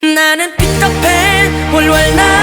나는 피터팬 월월 나